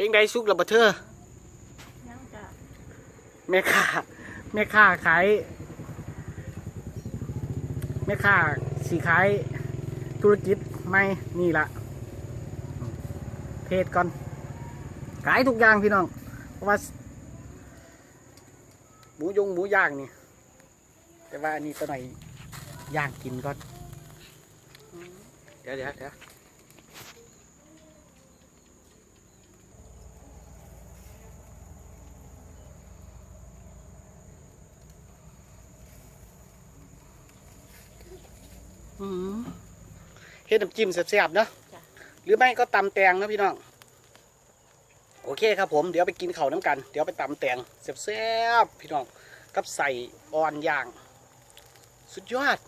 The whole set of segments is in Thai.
เป็นไงสุกระบะเธอยังจะแม่ค้าแม่ค้าขายแม่ค้าสีขายธุรกิจไม่นี่ละเพจก่อน ขายทุกอย่างพี่น้องเพราะว่าหมูยงหมูย่างนี่ แต่ว่าอันนี้ตัวไหนอยย่างกินก่อน เดี๋ยวเดี๋ยวเดี๋ยว อืมเฮ็ดน้ำจิ้มแซ่บๆเนาะหรือไม่ก็ตำแตงนะพี่น้อง โอเคครับผมเดี๋ยวไปกินข้าวน้ำกัน เดี๋ยวไปตำแตงแซ่บๆพี่น้อง กับใส่อ่อนย่าง สุดยอด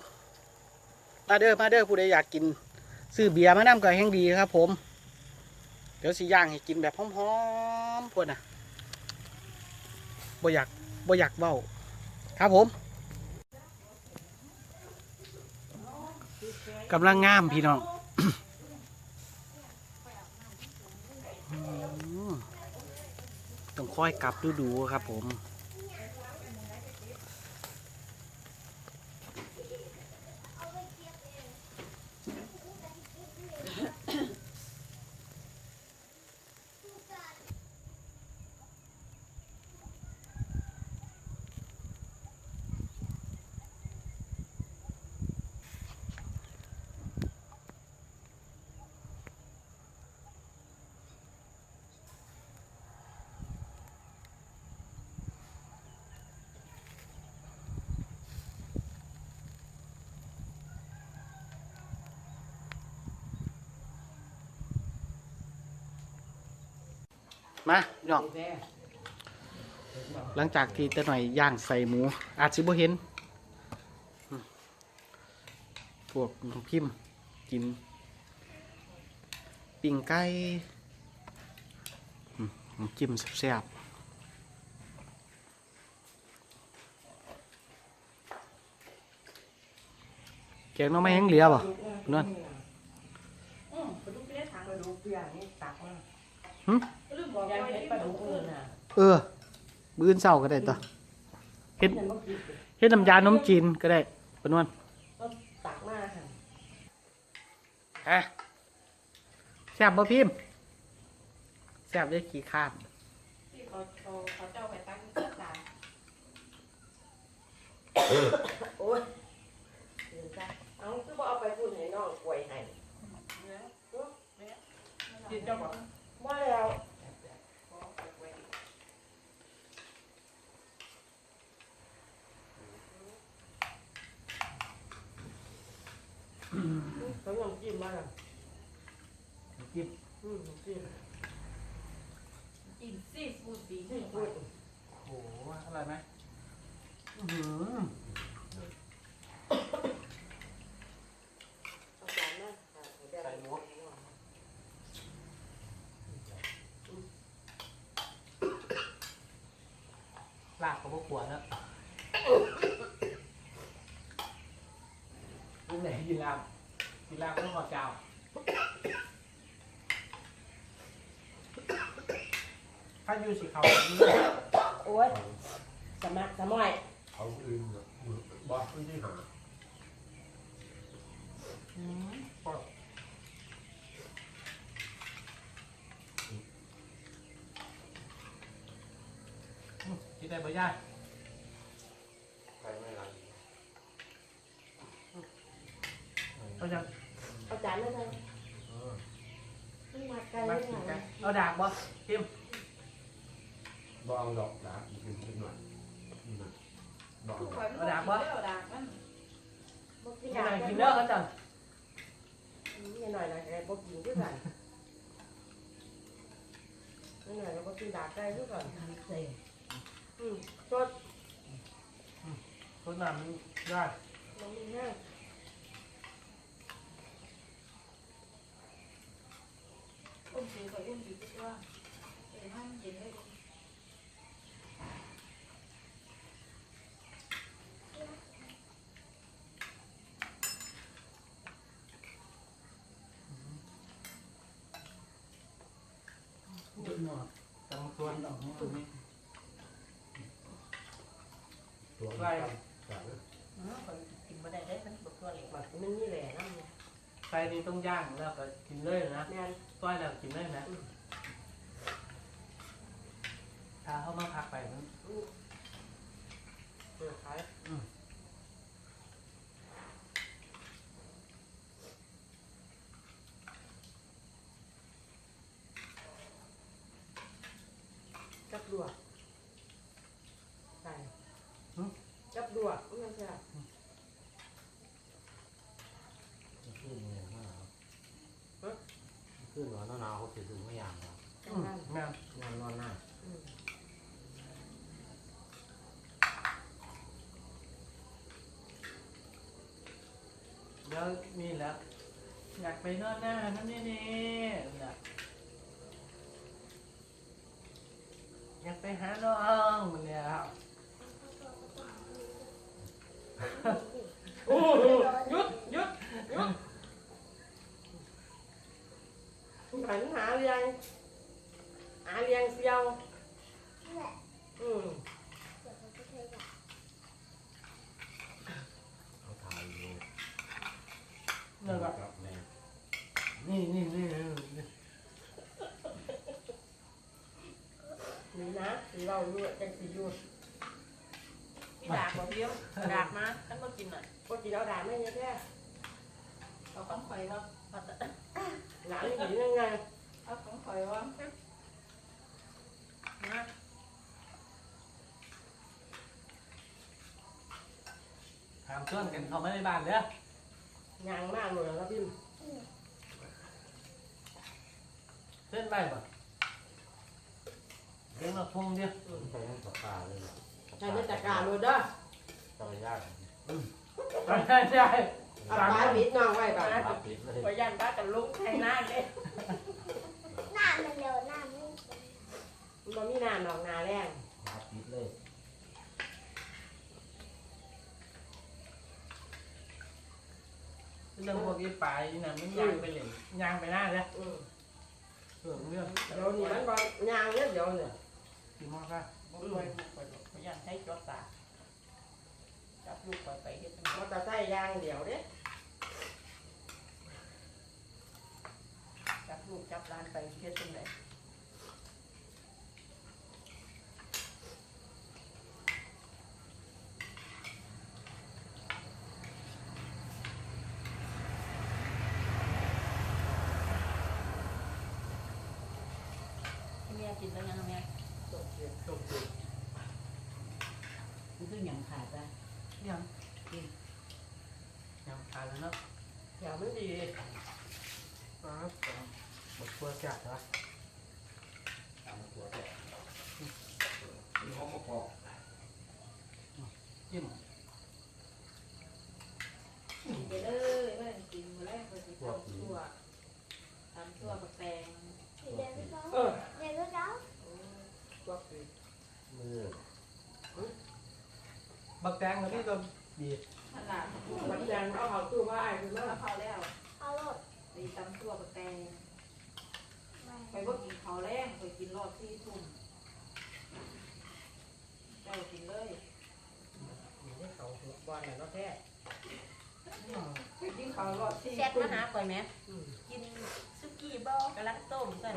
มาเด้อมาเด้อผู้ใดอยากกิน ซื้อเบียร์มาน้ำก็แห้งดีครับผม เดี๋ยวสิย่างให้กินแบบหอมๆพวกน่ะบ่อยากบ่อยากเบ้า ครับผม กำลังงามพี่น้องต้องค่อยกลับดูดูครับผม มาพี่น้องหลังจากที่ตะหน่อยย่างใส่หมู อาจสิบ่เห็นพวกน้องพิมพ์กินปิ้งไก่จิ้มแซ่บแกงน้องไม่แห้งเหลียบ่นวลอืมปลาดุกเล็กถังปลาดุกเปียกนี่ตักมาป ลาดุกบอกยังว่าเห็นปลาดุกอื่นน่ะเออบื้นเศร้าก็ได้ต่อเฮ็ดเห็นบ่กินเฮ็ดน้ำยาน้ำจีนก็ได้ปะนวลก็ตักมาค่ะฮะแซ่บบ่พิมพ์แซ่บได้กี่ข้ามที่เขาเขาเขาเจ้าไปตั้งจานโอ้ยเดี๋ยวจ้ะเอาคือบ่เอาไปพูดให้น้องป่วยให้ กินเจ้าบอก ว่าแล้วเขาลองจิ้มมาแล้ว จิ้ม อืมจิ้มกินซีฟู้ดสีจิ้ที่พูดโอ้โหอร่อยไหมอื้อหือเอาจานมาค่ะใส่หมูลากกับพวกขวดแล้วลูกไหนกินลาบกินลาบต้องขอเจ้าาอยู่สิเขาแบบนี้โอ้ยสมัครสมัยเขาอื่นน่ะบ้าไม่ได้หาอืมปอดอืมกินได้บ่ยายใครไม่รักเอาจังเอาจานมาเลยเออขึ้นมาไกลมาเลยกินกัค่ะนเอาดาบบ่พิม บ้าเอาดอกดาบอีกหนึ่งนิดหน่อยนี่นะดอกทุกคดาบนเอาดาบวะเอาดาบมันบ่กินกินดาหน่อยบกินเด้อเขาจังนี่หน่อยนะไอ้บ่กินด้วยกันนี่หน่อยเราบ่กินดาบได้ด้วยกันอืมสดคนน้ำมันได้มันมีแห้งอุ้มสีไปอุ้มสีก็ว่าเอ็นห้ามกินได้จุด หนวดตังส่วนออกให้ตรงนี้ตัวไล่แบบอืมคนกินบ่ได้ได้มันบ่ตัวเล็กมันมันนี่แหละน้ำเนี่ยไฟนี้ต้องย่างแล้วก็กินเลยนะแม่นต้อยแล้วกินเลยนะถ้าเข้ามาพักไปมันเปิดขายกับลวกใส่กับลวกไม่ใช่ ขึ้นเนี่ยหนาวขึ้นหนาวหนาวเขา ถือถึงไม่ยางแล้วจังนั้นงามงานนอนหน้าอืมแล้วนี่แหล้วอยากไปนอนหน้านั่นนี่นี่อยากอยากไปหาน้องมันแล้ว โอ้โหหยุดหยุดหยุด หันหาเรียงหาเรียงเซียวอืมเขาถ่ายอยู่แล้วก็กับแม่นี่นี่นี่นี่นี่นะสีเรา อยู่จังสีอยู่มีดากบ่เพี้ยวดากมาท่านบ่กินน่ะพอกินเอาด่าไม่เนี่ยแค่เอาของข่อยเนาะเอาแต่หลานนี่กินยังไงเอาของข่อยว่านะถามชวนกันเขาไม่ในบ้านเด้อยางมากเลยแล้วพี่เส้นไปป่ะเลี้ยงเราทุ่งเดียวใช้ทั้งปากกาเลยใช้ไม่จัดการเลยเด้อจักรยานใช่ใช่เอาปลาปิดน้องไว้ก่อนปาปิดเลยข่อยยันบ้ากันลุกแทงหน้าเด้หน้ามันเร็วหน้ามัน มัน บ่มีน้ำดอกนาแรงปาปิดเลยเรื่องพวกนี้ไปนะมันย่างไปเลยย่างไปหน้าเลยอืมเรื่องเรื่องเดี๋ยวนี้มันบ่ยางเนี่ยเดี๋ยวเนี่ยกินมากค่ะบ่รวยลูกข่อยข่อยยันให้จอดตาจับลูกข่อยไปเฮ็ดจังมอเตอร์ไซค์ยางเดี๋ยวเด้จับลูกจับหลานไปเฮ็ดจังได๋แม่ กินแล้วยังแม่จบจบมันคือหยังขาดอะยังยังทานแล้วเนาะอย่ามันดีครับหมดตัวจัดวะตามตัวแกมีห้องมาพอจิ้ม กินไปเลยเมื่อกินมื้อแรกก็สิตำตัวตำตัวบักแตง เดี๋ยวก็ เออ เดี๋ยวก็ พวกนี้ มือ บักแตงกับพี่ก็ดีขนาดมันยางเอาเขาตู้ว่าไอ้คือแล้ว่าวเขาแล้วเอาโลดดีตำตัวบักแตงไปไปบ่กินข้าวแรงไปกินรอดที่ทุ่มเจ้ากินเลยอยู่ในเขาหัวบอลน่ะเนาะแท้ไปกินข้าวรอดที่แชทมาหาก่อยไหมกินซุกี้บอกกะลักต้มสั่น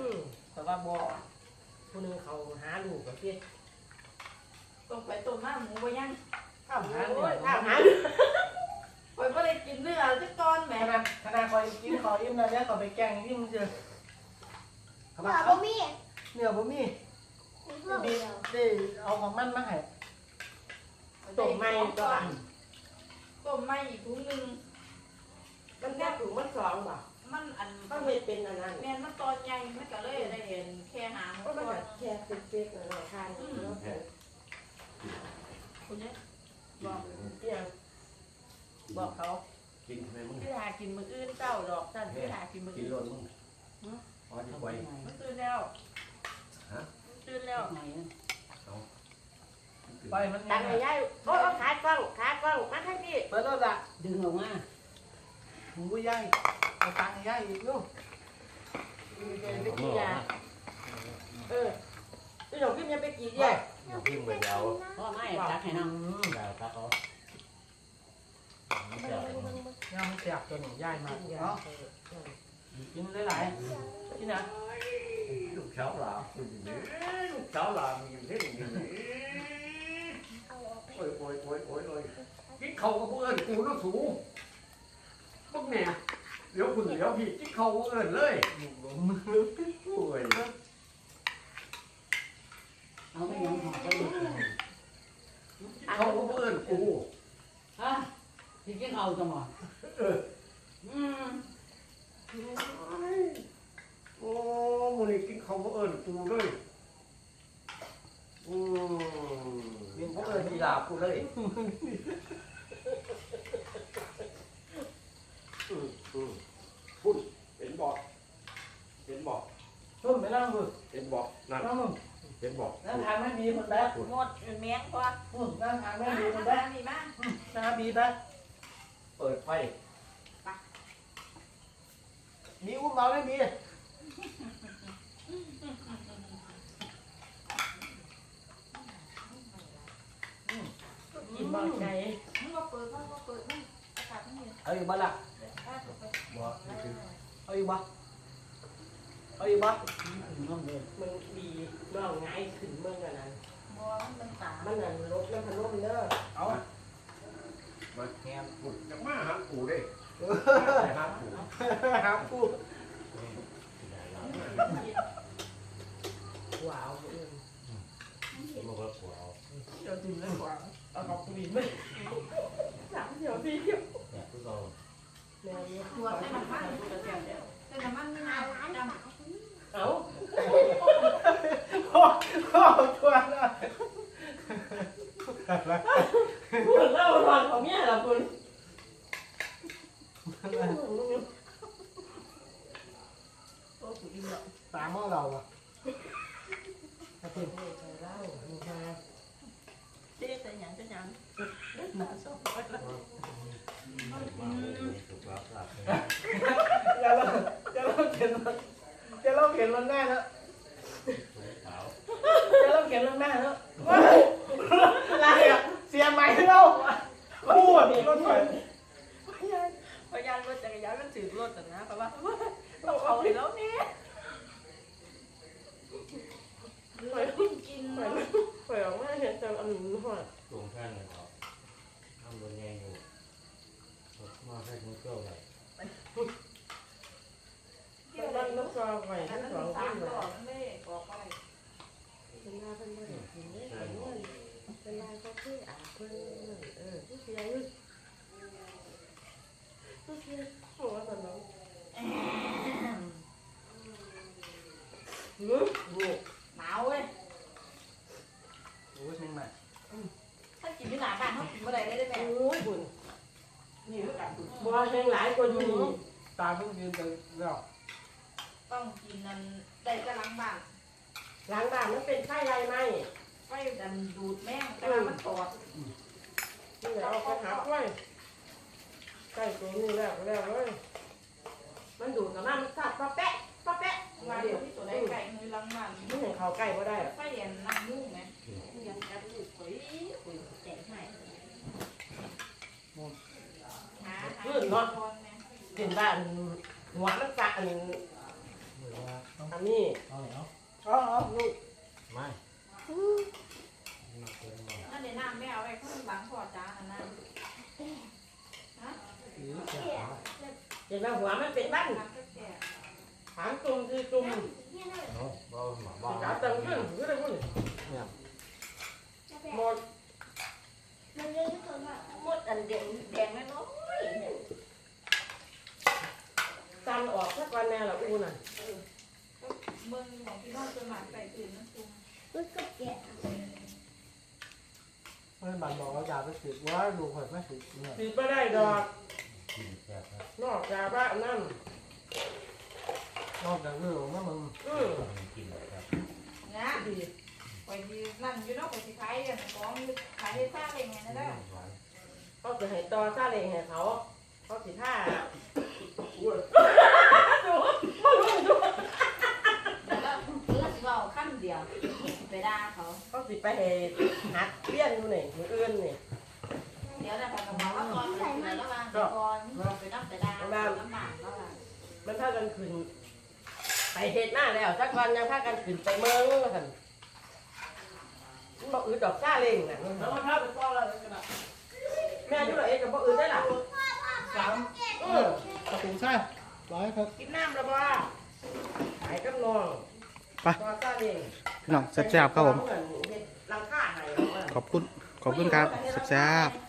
แต่ว่าบ่ผู้หนึงเขาหาลูกกับพี่ต้มไปต้มมาหมูบ่ยัง ข้ามหาโอ้เนี่ยยถามหาไปบ่ได้กินเนื้อจักตอนแหมขนาดขนาดคอยกินขออิ่มแล้วเนี่ยก็ไปแกงอิ่มเจอขบนาอดกว่ามีเนื้อบ่มีมีเพื่อนดีเดียวได้เอาของมันมาให้ต้มไม่ก็ต้มไม่อีกถุงหนึงมันแค่ถุงมันสองบ่มันอันก็ไม่เป็นอันนั้นแม่นมันตอนใหญ่มันก็เลยได้เห็นแค่หางก็มันมันตอนก็แค่เป๊กๆนั่นแหละค่ะเนาะคุณเนี่ย บอกเที่ยงบอกเขากินทำไมมึง พี่หากินมื้ออื่นเจ้าดอกสั่นพี่หากินมื้อกินอื่นรถมึงอ๋อที่ไว้มันตื่นแล้วฮะมันตื่นแล้วไปมันตังค์ให้ยายโอ้ยเอาขากล้องขากล้องมาทางพี่เปิดแล้วละดึงออกมาหมูย่างเอาตังค์ให้ย่างอีกลูกมีเป็นวิทยากี่แยกอย่า พิมพ์ไปเดี๋ยวพ่อไม่ตักให้น้องเดี๋ยวตักเอาเดี๋ยวย่างมันแสบตัวหนึ่งย่ายมากเนาะกินหลายๆกินนะลูกเช้าหลามลูกเช้าหลามมีอยู่ที่นี่เอาออกไปโอ้ยโอ้ยโอ้ยโอ้ยโอ้ยกินเขากับพวกเอิญกูน้ำสูงพวกเนี่ยเดี๋ยวคุณเดี๋ยวพี่กินเขาพวกเอิญเลยโอ้ย เอาไปยังหอไปดูเขาพวกเอิญกูฮะพี่กินเอาจังหวะอืมโอ้โมนนี่กินเขาพวกเอิญกูเลยอืมกินพวกเอิญกีฬากูเลยอืมอืมพุ่นเห็นบอกเห็นบอกต้มไปนั่งมือเห็นบอกนั่นนั่งมือ เห็นบอกนั่งทางไม่มีคนแบกหมดเมียงพออืมนั่งทางไม่มามีคนทำแบงากนดีมากนั่งบีแบกเปิดไฟมีอุ้มเราไม่มีกินบางใจมึงก็เปิดมึงก็เปิดมึงอากาศมันเย็นเอาอีกบ้าล่ะถ้าเปิดไปบอกนี่คือเอาอีกบ้า เอาอีกบ้าน้องเดินมันดีเมื่อไงขึ้นเมื่อกันนั้นมอมันเป็นตามันนั่นรถแล้วพันลมเด้อเอามาแทนกูจะมาหากูได้หากูหาผู้ ว้าวเอื่น มันก็กูเอา เดี๋ยวจิ้มเลยกว่าเอาขอบคุณไม่สามเดี๋ยวพี่เดียว แต่กูเอา แม่เนี่ย ตัวเส้นน้ำมันเส้นน้ำมันนี่นะดำ เอา พ่อพ่อชวนนะ พูดเล่าทอนของเนี่ยเหรอคุณ ตามเมื่อเราอะถ้าเป็นเล่ามีมาเจ๊จะหยังจะหยังมาส่งไปแล้วจะเล่าจะเล่าเขียนมันจะเล่าเขียนมันแน่แล้วจะเล่าเขียนมันแน่แล้วอะไรอะเสียใหม่เราพูดรถไฟพยานรถจักรยานมันถือรถแต่นะเพราะว่า เราเอาเลยแล้วเนี่ยไปกินไปเนาะไปออกมาเห็นแต่อันนี้หัวตรงข้างเลยครับทำบนแยงอยู่มาให้คุณเจ้าเลยมันน้ำซอไปอันทั้งนั้นสองสาที่มเลดอกไม่บอกอะไรเป็นลาเป็นเมื่อกินเนี่ยเป็นเมื่อเป็นลาก็คืออาเพิ่นเออผู้เสียอยู่ผู้เสียโอ้ตอนนั้นหือบุก หนาวเว้ย โอ้ยมึงมา ถ้ากินที่หนาบ้านเขากินเมื่อไรได้ไหม โอ้ยบุญ นี่คือการดู บัวแห้งหลายกว่าอยู่นี่ ตาเพิ่งยืนกันแล้ว ต้องกินนั้นได้ก็ล้างบ้าน หลังบ้านมันเป็นไข้ไรไหม ไฟดันดูดแม่งแต่ว่ามันตอด นี่แหละเอาไปหากล้วยใกล้ตัวนี้แล้วแล้วเลย มันดูดกับมันสับปะแปะปะแปะมามาเดี๋เดี๋ยยววที่ตัวได้ไก่มือล้างบ้านไม่เห็นเขาใกล้ก็ได้หรอกไฟเย็นน้ำมูกไหมเรียนกับลูกคุยคุยแจกให้หาหาตอนไหมเห็นว่าอันหัวมันสักอันอันนี้เอาเหรออ๋ออ๋อลูกไม่นั่นเดี๋ยวน้ำไม่เอาไว้ข้างหลังพอจ้าอันนั้น เห็นว่าหัวมันเป็นบ้านน้ำแก่หางจุ่มคือจุ่มเอาเราหมาบ้าขาตังขึ้นก็ได้พุ่นหมดมันเยอะที่สุดอะหมดอันแดงแดงน้อยเนี่ยตันออกสักวันแน่ละอูน่ะเมืองของพี่น้องจะหมักใส่ตื่นนะจุ่มมันก็แกะเมื่อบันบอกว่าอย่าไปสืบว่าดูข่อยไม่สืบเนี่ยติดไม่ได้ดอกกินแซ่บครับ นอกจากว่านั่นนอกจากเรื่องว่ามึงอืมกินแบบนะดีไปดีนั่นอยู่เนาะไปสิขายอย่างของขายได้ซ่าเองไงนะได้หวานเขาจะให้ต่อซาเลงให้เขาเขาสิท่าแล้วแล้วเราขั้นเดียวไปด่าเขาเขาสิไปเหตุหัดเลี้ยนอยู่นี่มืออื่นนี่เดี๋ยวนะพอกับบอกว่าก่อนไปไหนแล้วมาก่อน ไปนับไปด่าลำบากเขาล่ะมันพากันขึ้น ไปเหตุหน้าแล้วสักวันยังพากันขึ้นไปเมืองว่าซั่นมันบอกอืดดอกซ่าเล่งน่ะแล้วมันพาไปต่อแล้วกันนะแม่อยู่ไหนกับบ่อืดได้ล่ะสามเออประตูใช่ร้อยครับกินน้ำแล้วบ่ขายกับน้องไปก็ซ่าเล่งพี่น้องแซ่บๆครับผม เหอนเฮ็ดหลังคาให้ขอบคุณ ขอบคุณครับแซ่บๆ